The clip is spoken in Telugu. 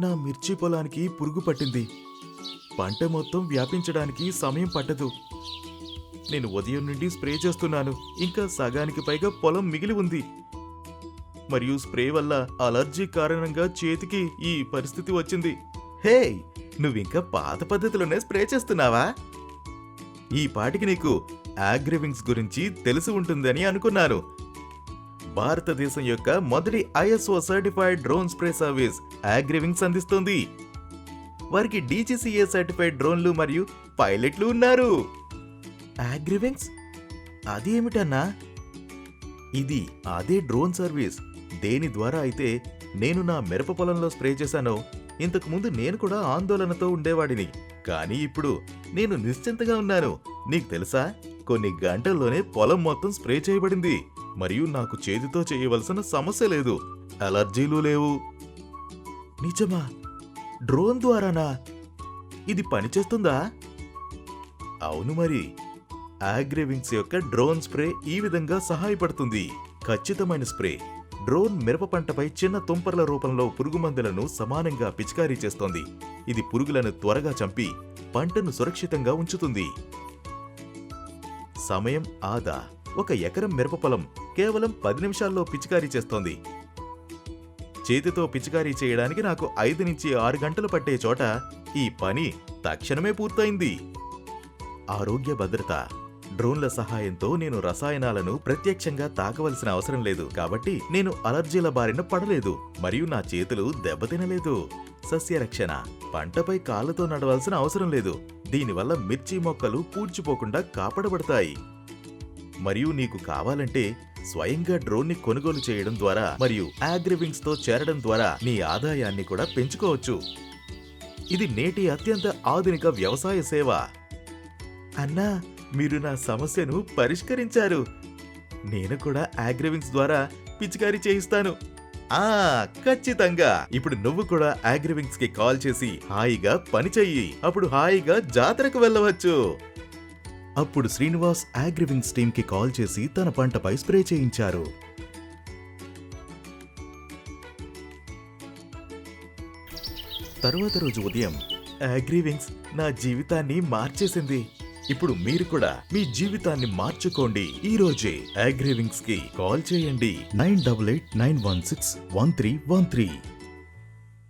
నా మిర్చి పొలానికి పురుగు పట్టింది. పంట మొత్తం వ్యాపించడానికి సమయం పట్టదు. నేను ఉదయం నుండి స్ప్రే చేస్తున్నాను. ఇంకా సగానికి పైగా పొలం మిగిలి ఉంది. మరియు స్ప్రే వల్ల అలర్జీ కారణంగా చేతికి ఈ పరిస్థితి వచ్చింది. హే నువ్వింకా పాత పద్ధతిలోనే స్ప్రే చేస్తున్నావా? ఈ పాటికి నీకు ఆగ్రివింగ్స్ గురించి తెలిసి ఉంటుందని అనుకున్నాను. భారతదేశం యొక్క మొదటి ISO certified drone spray service Agriwings అందిస్తుంది వారికి డీజీసీఏ సర్టిఫైడ్ డ్రోన్లు మరియు పైలట్లు ఉన్నారు. ఆగ్రివింగ్స్ అది ఏమిటన్నా? ఇది అదే డ్రోన్ సర్వీస్. దేని ద్వారా అయితే నేను నా మిరప పొలంలో స్ప్రే చేశానో ఇంతకు ముందు నేను కూడా ఆందోళనతో ఉండేవాడిని. కానీ ఇప్పుడు నేను నిశ్చింతగా ఉన్నాను. నీకు తెలుసా? కొన్ని గంటల్లోనే పొలం మొత్తం స్ప్రే చేయబడింది. మరియు నాకు చేతితో చేయవలసిన సమస్య లేదు. అలర్జీలు లేవు. నిజమా? డ్రోన్ ద్వారానా? ఇది పనిచేస్తుందా? అవును మరి. ఆగ్రేవింగ్స్ యొక్క డ్రోన్ స్ప్రే ఈ విధంగా సహాయపడుతుంది. ఖచ్చితమైన స్ప్రే. డ్రోన్ మిరప పంటపై చిన్న తుంపర్ల రూపంలో పురుగు మందులను సమానంగా పిచికారీ చేస్తోంది. ఇది పురుగులను త్వరగా చంపి పంటను సురక్షితంగా ఉంచుతుంది. సమయం ఆదా. ఒక ఎకరం మిరప పొలం కేవలం పది నిమిషాల్లో పిచికారీ చేస్తోంది. చేతితో పిచికారీ చేయడానికి నాకు ఐదు నుంచి ఆరు గంటలు పట్టే చోట ఈ పని తక్షణమే పూర్తయింది. ఆరోగ్య భద్రత డ్రోన్ల సహాయంతో నేను రసాయనాలను ప్రత్యక్షంగా తాకవలసిన అవసరం లేదు కాబట్టి నేను అలర్జీల బారిన పడలేదు మరియు నా చేతులు దెబ్బతినలేదు. సస్యరక్షణ పంటపై కాళ్ళతో నడవాల్సిన అవసరం లేదు. దీనివల్ల మిర్చి మొక్కలు పూడ్చిపోకుండా కాపాడబడతాయి. మరియు నీకు కావాలంటే స్వయంగా డ్రోన్ని కొనుగోలు చేయడం ద్వారా మరియు ఆగ్రివింగ్స్తో చేరడం ద్వారా నీ ఆదాయాన్ని కూడా పెంచుకోవచ్చు. ఇది నేటి అత్యంత ఆధునిక వ్యవసాయ సేవ. అన్నా మీరు నా సమస్యను పరిష్కరించారు. నేను కూడా ఆగ్రివింగ్స్ ద్వారా పిచికారీ చేయిస్తాను. ఆ ఖచ్చితంగా! ఇప్పుడు నువ్వు కూడా ఆగ్రివింగ్స్కి కాల్ చేసి హాయిగా పని చెయ్యి. అప్పుడు హాయిగా జాతరకు వెళ్ళవచ్చు. అప్పుడు శ్రీనివాస్ ఆగ్రివింగ్స్ టీమ్కి కాల్ చేసి తన పంటపై స్ప్రే చేయించారు. తరువాత రోజు ఉదయం అగ్రివింగ్స్ నా జీవితాన్ని మార్చేసింది. ఇప్పుడు మీరు కూడా మీ జీవితాన్ని మార్చుకోండి. ఈ రోజే అగ్రివింగ్స్కి కాల్ చేయండి. Nine double eight nine one six one three one three.